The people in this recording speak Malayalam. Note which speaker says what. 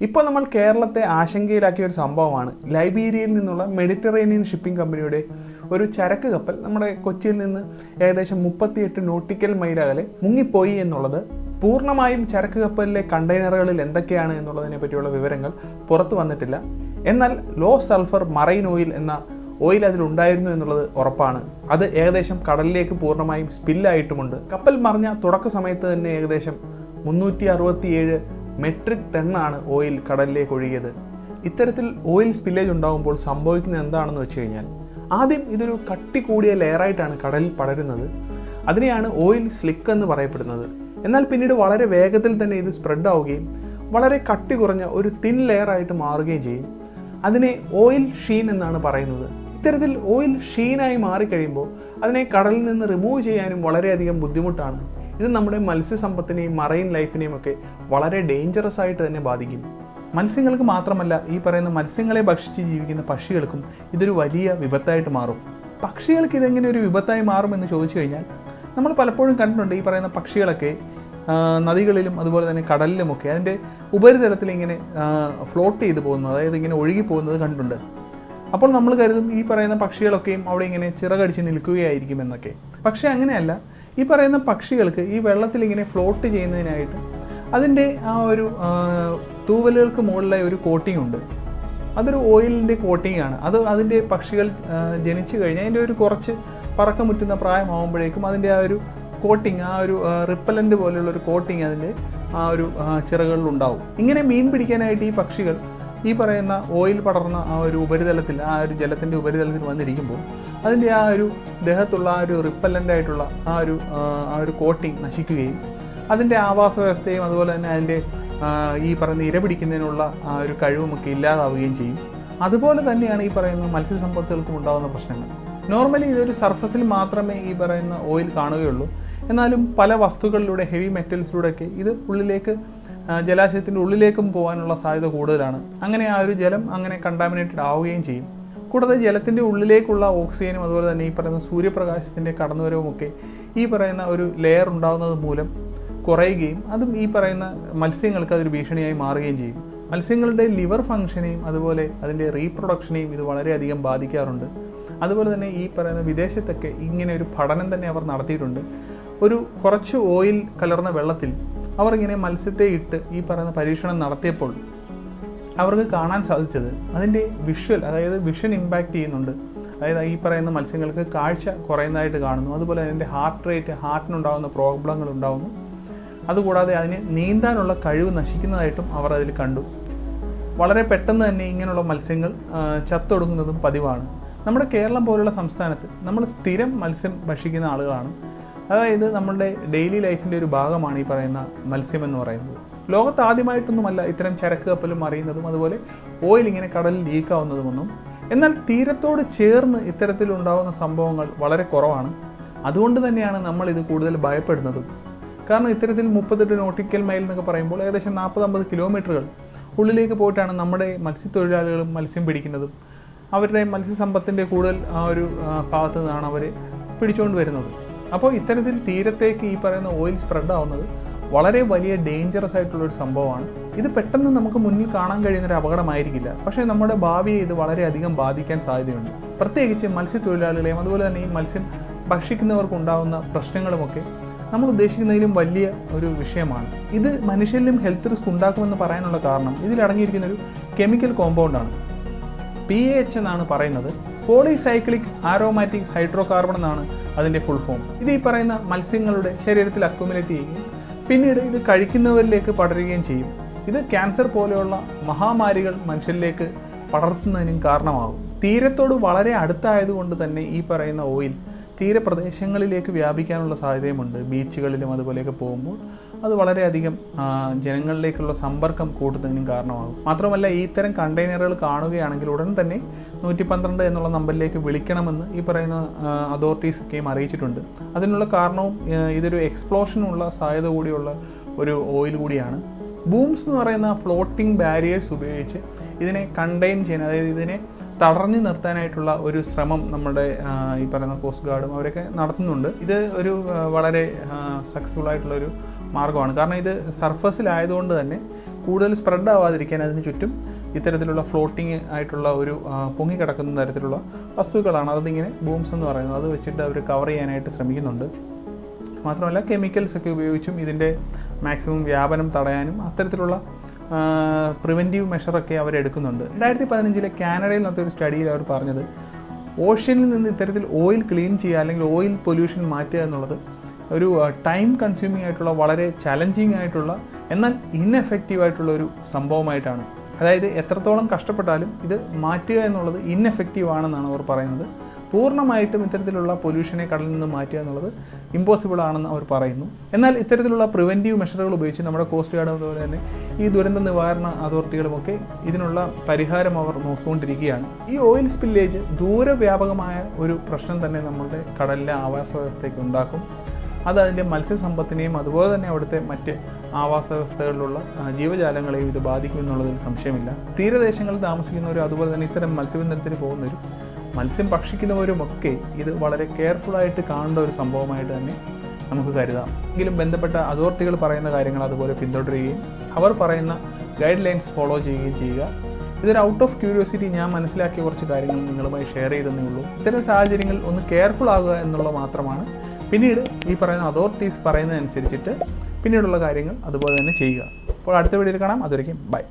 Speaker 1: ഇപ്പോൾ നമ്മൾ കേരളത്തെ ആശങ്കയിലാക്കിയ ഒരു സംഭവമാണ് ലൈബീരിയയിൽ നിന്നുള്ള മെഡിറ്ററേനിയൻ ഷിപ്പിംഗ് കമ്പനിയുടെ ഒരു ചരക്ക് കപ്പൽ നമ്മുടെ കൊച്ചിയിൽ നിന്ന് ഏകദേശം മുപ്പത്തിയെട്ട് നോട്ടിക്കൽ മൈൽ അകലെ മുങ്ങിപ്പോയി എന്നുള്ളത് പൂർണമായും ചരക്ക് കപ്പലിലെ കണ്ടെയ്നറുകളിൽ എന്തൊക്കെയാണ് എന്നുള്ളതിനെ പറ്റിയുള്ള വിവരങ്ങൾ പുറത്തു വന്നിട്ടില്ല. എന്നാൽ ലോ സൾഫർ മറൈൻ ഓയിൽ എന്ന ഓയിൽ അതിലുണ്ടായിരുന്നു എന്നുള്ളത് ഉറപ്പാണ്. അത് ഏകദേശം കടലിലേക്ക് പൂർണമായും സ്പില്ലായിട്ടുമുണ്ട്. കപ്പൽ മറിഞ്ഞ തുടക്ക സമയത്ത് തന്നെ ഏകദേശം മുന്നൂറ്റി അറുപത്തിയേഴ് മെട്രിക് ടണ്ണാണ് ഓയിൽ കടലിലേക്ക് ഒഴുകിയത്. ഇത്തരത്തിൽ ഓയിൽ സ്പില്ലേജ് ഉണ്ടാകുമ്പോൾ സംഭവിക്കുന്നത് എന്താണെന്ന് വെച്ച് കഴിഞ്ഞാൽ ആദ്യം ഇതൊരു കട്ടി കൂടിയ ലെയറായിട്ടാണ് കടലിൽ പടരുന്നത്. അതിനെയാണ് ഓയിൽ സ്ലിക്ക് എന്ന് പറയപ്പെടുന്നത്. എന്നാൽ പിന്നീട് വളരെ വേഗത്തിൽ തന്നെ ഇത് സ്പ്രെഡ് ആവുകയും വളരെ കട്ടി കുറഞ്ഞ ഒരു തിൻ ലെയറായിട്ട് മാറുകയും ചെയ്യും. അതിനെ ഓയിൽ ഷീൻ എന്നാണ് പറയുന്നത്. ഇത്തരത്തിൽ ഓയിൽ ഷീനായി മാറിക്കഴിയുമ്പോൾ അതിനെ കടലിൽ നിന്ന് റിമൂവ് ചെയ്യാനും വളരെയധികം ബുദ്ധിമുട്ടാണ്. ഇത് നമ്മുടെ മത്സ്യസമ്പത്തിനെയും മറൈൻ ലൈഫിനെയും ഒക്കെ വളരെ ഡേഞ്ചറസ് ആയിട്ട് തന്നെ ബാധിക്കും. മത്സ്യങ്ങൾക്ക് മാത്രമല്ല ഈ പറയുന്ന മത്സ്യങ്ങളെ ഭക്ഷിച്ച് ജീവിക്കുന്ന പക്ഷികൾക്കും ഇതൊരു വലിയ വിപത്തായിട്ട് മാറും. പക്ഷികൾക്ക് ഇതെങ്ങനെ ഒരു വിപത്തായി മാറുമെന്ന് ചോദിച്ചു കഴിഞ്ഞാൽ നമ്മൾ പലപ്പോഴും കണ്ടിട്ടുണ്ട് ഈ പറയുന്ന പക്ഷികളൊക്കെ നദികളിലും അതുപോലെ തന്നെ കടലിലുമൊക്കെ അതിന്റെ ഉപരിതലത്തിൽ ഇങ്ങനെ ഫ്ലോട്ട് ചെയ്ത് പോകുന്നത് അതായത് ഇങ്ങനെ ഒഴുകി പോകുന്നത് കണ്ടിട്ടുണ്ട്. അപ്പോൾ നമ്മൾ കരുതും ഈ പറയുന്ന പക്ഷികളൊക്കെയും അവിടെ ഇങ്ങനെ ചിറകടിച്ച് നിൽക്കുകയായിരിക്കും എന്നൊക്കെ. പക്ഷേ അങ്ങനെയല്ല. ഈ പറയുന്ന പക്ഷികൾക്ക് ഈ വെള്ളത്തിൽ ഇങ്ങനെ ഫ്ലോട്ട് ചെയ്യുന്നതിനായിട്ട് അതിന്റെ ആ ഒരു തൂവലുകൾക്ക് മുകളിലായി ഒരു കോട്ടിംഗ് ഉണ്ട്. അതൊരു ഓയിലിന്റെ കോട്ടിംഗ് ആണ്. അത് അതിന്റെ പക്ഷികൾ ജനിച്ചു കഴിഞ്ഞാൽ അതിന്റെ ഒരു കുറച്ച് പറക്കമുറ്റുന്ന പ്രായമാകുമ്പോഴേക്കും അതിന്റെ ആ ഒരു കോട്ടിങ് ആ ഒരു റിപ്പലന്റ് പോലെയുള്ള ഒരു കോട്ടിങ് അതിന്റെ ആ ഒരു ചിറകളിലുണ്ടാവും ഇങ്ങനെ മീൻ പിടിക്കാനായിട്ട് ഈ പക്ഷികൾ ഈ പറയുന്ന ഓയിൽ പടർന്ന ആ ഒരു ഉപരിതലത്തിൽ ആ ഒരു ജലത്തിന്റെ ഉപരിതലത്തിൽ വന്നിരിക്കുമ്പോൾ അതിന്റെ ആ ഒരു ദേഹത്തുള്ള ആ ഒരു റിപ്പല്ലന്റ് ആയിട്ടുള്ള ആ ഒരു ആ, ഒരു കോട്ടിങ് നശിക്കുകയും അതിന്റെ ആവാസ വ്യവസ്ഥയും അതുപോലെ തന്നെ അതിന്റെ ഈ പറയുന്ന ഇര പിടിക്കുന്നതിനുള്ള ആ ഒരു കഴിവുമൊക്കെ ഇല്ലാതാവുകയും ചെയ്യും. അതുപോലെ തന്നെയാണ് ഈ പറയുന്ന മത്സ്യസമ്പത്തുകൾക്കും ഉണ്ടാകുന്ന പ്രശ്നങ്ങൾ. നോർമലി ഇതൊരു സർഫസിൽ മാത്രമേ ഈ പറയുന്ന ഓയിൽ കാണുകയുള്ളൂ. എന്നാലും പല വസ്തുക്കളിലൂടെ ഹെവി മെറ്റൽസിലൂടെയൊക്കെ ഇത് ഉള്ളിലേക്ക് ജലാശയത്തിന്റെ ഉള്ളിലേക്കും പോകാനുള്ള സാധ്യത കൂടുതലാണ്. അങ്ങനെ ആ ഒരു ജലം അങ്ങനെ കണ്ടാമിനേറ്റഡ് ആവുകയും ചെയ്യും. കൂടാതെ ജലത്തിന്റെ ഉള്ളിലേക്കുള്ള ഓക്സിജനും അതുപോലെ തന്നെ ഈ പറയുന്ന സൂര്യപ്രകാശത്തിന്റെ കടന്നുവരവുമൊക്കെ ഈ പറയുന്ന ഒരു ലെയർ ഉണ്ടാകുന്നത് മൂലം കുറയുകയും അതും ഈ പറയുന്ന മത്സ്യങ്ങൾക്ക് അതൊരു ഭീഷണിയായി മാറുകയും ചെയ്യും. മത്സ്യങ്ങളുടെ ലിവർ ഫങ്ഷനെയും അതുപോലെ അതിന്റെ റീപ്രൊഡക്ഷനെയും ഇത് വളരെയധികം ബാധിക്കാറുണ്ട്. അതുപോലെ തന്നെ ഈ പറയുന്ന വിദേശത്തൊക്കെ ഇങ്ങനെ ഒരു പഠനം തന്നെ അവർ നടത്തിയിട്ടുണ്ട്. ഒരു കുറച്ച് ഓയിൽ കലർന്ന വെള്ളത്തിൽ അവർ ഇങ്ങനെ മത്സ്യത്തെ ഇട്ട് ഈ പറയുന്ന പരീക്ഷണം നടത്തിയപ്പോൾ അവർക്ക് കാണാൻ സാധിച്ചത് അതിന്റെ വിഷ്വൽ അതായത് വിഷൻ ഇമ്പാക്റ്റ് ചെയ്യുന്നുണ്ട്. അതായത് ഈ പറയുന്ന മത്സ്യങ്ങൾക്ക് കാഴ്ച കുറയുന്നതായിട്ട് കാണുന്നു. അതുപോലെ അതിന്റെ ഹാർട്ട് റേറ്റ് ഹാർട്ടിനുണ്ടാകുന്ന പ്രോബ്ലങ്ങൾ ഉണ്ടാകുന്നു അതുകൂടാതെ അതിന് നീന്താനുള്ള കഴിവ് നശിക്കുന്നതായിട്ടും അവർ അതിൽ കണ്ടു. വളരെ പെട്ടെന്ന് തന്നെ ഇങ്ങനെയുള്ള മത്സ്യങ്ങൾ ചത്തൊടുങ്ങുന്നതും പതിവാണ്. നമ്മുടെ കേരളം പോലുള്ള സംസ്ഥാനത്ത് നമ്മൾ സ്ഥിരം മത്സ്യം ഭക്ഷിക്കുന്ന ആളുകളാണ്. അതായത് നമ്മുടെ ഡെയിലി ലൈഫിന്റെ ഒരു ഭാഗമാണ് ഈ പറയുന്ന മത്സ്യം എന്ന് പറയുന്നത്. ലോകത്ത് ആദ്യമായിട്ടൊന്നുമല്ല ഇത്തരം ചരക്ക് കപ്പലും അറിയുന്നതും അതുപോലെ ഓയിൽ ഇങ്ങനെ കടലിൽ ലീക്കാവുന്നതുമൊന്നും. എന്നാൽ തീരത്തോട് ചേർന്ന് ഇത്തരത്തിലുണ്ടാകുന്ന സംഭവങ്ങൾ വളരെ കുറവാണ്. അതുകൊണ്ട് തന്നെയാണ് നമ്മൾ ഇത് കൂടുതൽ ഭയപ്പെടുന്നതും. കാരണം ഇത്തരത്തിൽ മുപ്പത്തെട്ട് നോട്ടിക്കൽ മൈൽ എന്നൊക്കെ പറയുമ്പോൾ ഏകദേശം നാൽപ്പത് അമ്പത് കിലോമീറ്ററുകൾ ഉള്ളിലേക്ക് പോയിട്ടാണ് നമ്മുടെ മത്സ്യത്തൊഴിലാളികളും മത്സ്യം പിടിക്കുന്നതും. അവരുടെ മത്സ്യസമ്പത്തിന്റെ കൂടുതൽ ആ ഒരു ഭാഗത്തു നിന്നാണ് അവർ പിടിച്ചുകൊണ്ട് വരുന്നത്. അപ്പോൾ ഇത്തരത്തിൽ തീരത്തേക്ക് ഈ പറയുന്ന ഓയിൽ സ്പ്രെഡ് ആവുന്നത് വളരെ വലിയ ഡേഞ്ചറസ് ആയിട്ടുള്ള ഒരു സംഭവമാണ്. ഇത് പെട്ടെന്ന് നമുക്ക് മുന്നിൽ കാണാൻ കഴിയുന്ന ഒരു അപകടമായിരിക്കില്ല. പക്ഷേ നമ്മുടെ ഭാവിയെ ഇത് വളരെയധികം ബാധിക്കാൻ സാധ്യതയുണ്ട്. പ്രത്യേകിച്ച് മത്സ്യത്തൊഴിലാളികളെയും അതുപോലെ തന്നെ ഈ മത്സ്യം ഭക്ഷിക്കുന്നവർക്കുണ്ടാകുന്ന പ്രശ്നങ്ങളുമൊക്കെ നമ്മൾ ഉദ്ദേശിക്കുന്നതിലും വലിയ ഒരു വിഷയമാണ്. ഇത് മനുഷ്യരിലും ഹെൽത്ത് റിസ്ക് ഉണ്ടാക്കുമെന്ന് പറയാനുള്ള കാരണം ഇതിൽ അടങ്ങിയിരിക്കുന്ന ഒരു കെമിക്കൽ കോമ്പൗണ്ടാണ് പി എ എച്ച് എന്നാണ് പറയുന്നത്. പോളിസൈക്ലിക് ആരോമാറ്റിക് ഹൈഡ്രോ കാർബൺ എന്നാണ് അതിന്റെ ഫുൾ ഫോം ഇത് ഈ പറയുന്ന മത്സ്യങ്ങളുടെ ശരീരത്തിൽ അക്യുമുലേറ്റ് ചെയ്യുകയും പിന്നീട് ഇത് കഴിക്കുന്നവരിലേക്ക് പടരുകയും ചെയ്യും. ഇത് ക്യാൻസർ പോലെയുള്ള മഹാമാരികൾ മനുഷ്യരിലേക്ക് പടർത്തുന്നതിനും കാരണമാകും. തീരത്തോട് വളരെ അടുത്തായതുകൊണ്ട് തന്നെ ഈ പറയുന്ന ഓയിൽ തീരപ്രദേശങ്ങളിലേക്ക് വ്യാപിക്കാനുള്ള സാധ്യതയുമുണ്ട്. ബീച്ചുകളിലും അതുപോലെയൊക്കെ പോകുമ്പോൾ അത് വളരെയധികം ജനങ്ങളിലേക്കുള്ള സമ്പർക്കം കൂട്ടുന്നതിനും കാരണമാകും. മാത്രമല്ല ഇത്തരം കണ്ടെയ്നറുകൾ കാണുകയാണെങ്കിൽ ഉടൻ തന്നെ നൂറ്റി പന്ത്രണ്ട് എന്നുള്ള നമ്പറിലേക്ക് വിളിക്കണമെന്ന് ഈ പറയുന്ന അതോറിറ്റീസ് ഒക്കെയും അറിയിച്ചിട്ടുണ്ട്. അതിനുള്ള കാരണവും ഇതൊരു എക്സ്പ്ലോഷനുള്ള സാധ്യത കൂടിയുള്ള ഒരു ഓയിൽ കൂടിയാണ്. ബൂംസ് എന്ന് പറയുന്ന ഫ്ലോട്ടിംഗ് ബാരിയേഴ്സ് ഉപയോഗിച്ച് ഇതിനെ കണ്ടെയ്ൻ ചെയ്യാൻ അതായത് ഇതിനെ തടഞ്ഞു നിർത്താനായിട്ടുള്ള ഒരു ശ്രമം നമ്മുടെ ഈ പറയുന്ന കോസ്റ്റ് ഗാർഡും അവരൊക്കെ നടത്തുന്നുണ്ട്. ഇത് ഒരു വളരെ സക്സസ്ഫുൾ ആയിട്ടുള്ള ഒരു മാർഗമാണ്. കാരണം ഇത് സർഫസിലായതുകൊണ്ട് തന്നെ കൂടുതൽ സ്പ്രെഡ് ആവാതിരിക്കാൻ അതിന് ചുറ്റും ഇത്തരത്തിലുള്ള ഫ്ലോട്ടിംഗ് ആയിട്ടുള്ള ഒരു പൊങ്ങിക്കിടക്കുന്ന തരത്തിലുള്ള വസ്തുക്കളാണ് അതിങ്ങനെ ബൂംസ് എന്ന് പറയുന്നത്. അത് വെച്ചിട്ട് അവർ കവർ ചെയ്യാനായിട്ട് ശ്രമിക്കുന്നുണ്ട്. മാത്രമല്ല കെമിക്കൽസ് ഒക്കെ ഉപയോഗിച്ചും ഇതിന്റെ മാക്സിമം വ്യാപനം തടയാനും അത്തരത്തിലുള്ള പ്രിവെന്റീവ് മെഷറൊക്കെ അവർ എടുക്കുന്നുണ്ട്. രണ്ടായിരത്തി പതിനഞ്ചിലെ കാനഡയിൽ നടത്തിയ ഒരു സ്റ്റഡിയിൽ അവർ പറഞ്ഞത് ഓഷ്യനിൽ നിന്ന് ഇത്തരത്തിൽ ഓയിൽ ക്ലീൻ ചെയ്യുക അല്ലെങ്കിൽ ഓയിൽ പൊല്യൂഷൻ മാറ്റുക എന്നുള്ളത് ഒരു ടൈം കൺസ്യൂമിംഗ് ആയിട്ടുള്ള വളരെ ചലഞ്ചിങ് ആയിട്ടുള്ള എന്നാൽ ഇൻഎഫക്റ്റീവ് ആയിട്ടുള്ള ഒരു സംഭവമായിട്ടാണ്. അതായത് എത്രത്തോളം കഷ്ടപ്പെട്ടാലും ഇത് മാറ്റുക എന്നുള്ളത് ഇൻഎഫക്റ്റീവ് ആണെന്നാണ് അവർ പറയുന്നത്. പൂർണമായിട്ടും ഇത്തരത്തിലുള്ള പൊല്യൂഷനെ കടലിൽ നിന്ന് മാറ്റുക എന്നുള്ളത് ഇമ്പോസിബിൾ ആണെന്ന് അവർ പറയുന്നു. എന്നാൽ ഇത്തരത്തിലുള്ള പ്രിവെന്റീവ് മെഷറുകൾ ഉപയോഗിച്ച് നമ്മുടെ കോസ്റ്റ് ഗാർഡ് അതുപോലെ തന്നെ ഈ ദുരന്ത നിവാരണ അതോറിറ്റികളുമൊക്കെ ഇതിനുള്ള പരിഹാരം അവർ നോക്കിക്കൊണ്ടിരിക്കുകയാണ്. ഈ ഓയിൽ സ്പില്ലേജ് ദൂരവ്യാപകമായ ഒരു പ്രശ്നം തന്നെ നമ്മളുടെ കടലിലെ ആവാസ വ്യവസ്ഥയ്ക്ക് ഉണ്ടാക്കും. അത് അതിന്റെ മത്സ്യസമ്പത്തിനെയും അതുപോലെ തന്നെ അവിടുത്തെ മറ്റ് ആവാസ വ്യവസ്ഥകളിലുള്ള ജീവജാലങ്ങളെയും ഇത് ബാധിക്കുമെന്നുള്ളതിൽ സംശയമില്ല. തീരദേശങ്ങളിൽ താമസിക്കുന്നവരും അതുപോലെ തന്നെ ഇത്തരം മത്സ്യബന്ധനത്തിന് പോകുന്നവരും മത്സ്യം ഭക്ഷിക്കുന്നവരുമൊക്കെ ഇത് വളരെ കെയർഫുള്ളായിട്ട് കാണേണ്ട ഒരു സംഭവമായിട്ട് തന്നെ നമുക്ക് കരുതാം. എങ്കിലും ബന്ധപ്പെട്ട അതോറിറ്റികൾ പറയുന്ന കാര്യങ്ങൾ അതുപോലെ പിന്തുടരുകയും അവർ പറയുന്ന ഗൈഡ് ലൈൻസ് ഫോളോ ചെയ്യുകയും ചെയ്യുക. ഇതൊരു ഔട്ട് ഓഫ് ക്യൂരിയോസിറ്റി ഞാൻ മനസ്സിലാക്കിയ കുറച്ച് കാര്യങ്ങൾ നിങ്ങളുമായി ഷെയർ ചെയ്തെന്നേ ഉള്ളൂ. ഇത്തരം സാഹചര്യങ്ങളിൽ ഒന്ന് കെയർഫുൾ ആകുക എന്നുള്ളത് മാത്രമാണ്. പിന്നീട് ഈ പറയുന്ന അതോറിറ്റീസ് പറയുന്നതനുസരിച്ചിട്ട് പിന്നീടുള്ള കാര്യങ്ങൾ അതുപോലെ തന്നെ ചെയ്യുക. അപ്പോൾ അടുത്ത വീഡിയോയിൽ കാണാം. അതൊരിക്കും ബൈ.